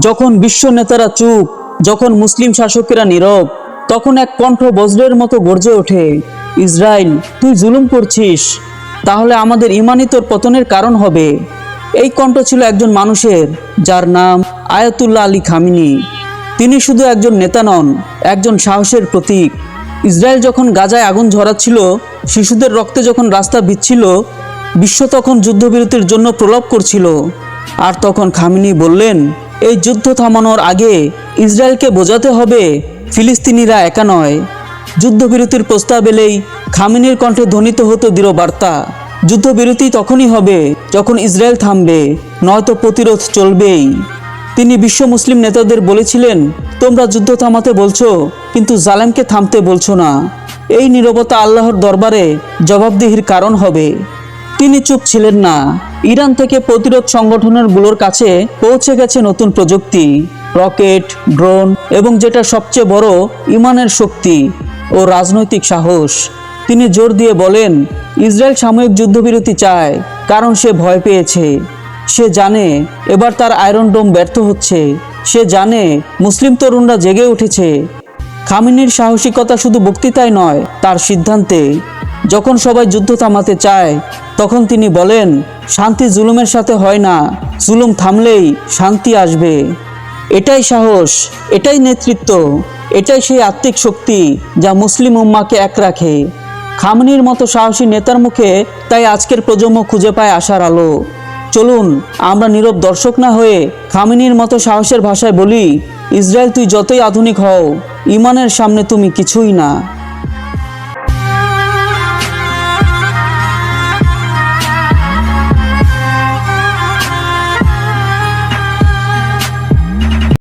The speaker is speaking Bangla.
যখন বিশ্ব নেতারা চুপ, যখন মুসলিম শাসকেরা নীরব, তখন এক কণ্ঠ বজ্রের মতো গর্জে ওঠে ইসরায়েল তুই জুলুম করছিস, তাহলে আমাদের ইমানই তোর পতনের কারণ হবে। এই কণ্ঠ ছিল একজন মানুষের, যার নাম আয়াতুল্লাহ আলী খামিনি। তিনি শুধু একজন নেতা নন, একজন সাহসের প্রতীক। ইসরায়েল যখন গাজায় আগুন ঝরাচ্ছিল, শিশুদের রক্তে যখন রাস্তা বিচ্ছিল বিশ্ব তখন যুদ্ধবিরতির জন্য প্রলাপ করছিল। আর তখন খামিনি বললেন এই যুদ্ধ থামানোর আগে ইসরায়েলকে বোঝাতে হবে ফিলিস্তিনিরা একা নয়। যুদ্ধবিরতির প্রস্তাব এলেই খামিনির কণ্ঠে ধ্বনিত হতো দৃঢ় বার্তা। যুদ্ধবিরতি তখনই হবে যখন ইসরায়েল থামবে, নয়তো প্রতিরোধ চলবেই। তিনি বিশ্ব মুসলিম নেতাদের বলেছিলেন, তোমরা যুদ্ধ থামাতে বলছো, কিন্তু জালেমকে থামতে বলছো না। এই নীরবতা আল্লাহর দরবারে জবাবদিহির কারণ হবে। তিনি চুপ ছিলেন না। ইরান থেকে প্রতিরোধ সংগঠনেরগুলোর কাছে পৌঁছে গেছে নতুন প্রযুক্তি, রকেট, ড্রোন এবং যেটা সবচেয়ে বড়, ইমানের শক্তি ও রাজনৈতিক সাহস। তিনি জোর দিয়ে বলেন, ইসরায়েল সাময়িক যুদ্ধবিরতি চায়, কারণ সে ভয় পেয়েছে। সে জানে এবার তার আয়রন ডোম ব্যর্থ হচ্ছে। সে জানে মুসলিম তরুণরা জেগে উঠেছে। খামিনির সাহসিকতা শুধু বক্তৃতায় নয়, তার সিদ্ধান্তে যখন সবাই যুদ্ধ থামাতে চায়, তখন তিনি বলেন, শান্তি জুলুমের সাথে হয় না, জুলুম থামলেই শান্তি আসবে। এটাই সাহস, এটাই নেতৃত্ব, এটাই সেই আত্মিক শক্তি যা মুসলিম উম্মাকে এক রাখে। খামনির মতো সাহসী নেতার মুখে তাই আজকের প্রজন্ম খুঁজে পায় আশার আলো। চলুন, আমরা নীরব দর্শক না হয়ে খামিনির মতো সাহসের ভাষায় বলি, ইসরায়েল, তুই যতই আধুনিক হও, ইমানের সামনে তুমি কিছুই না।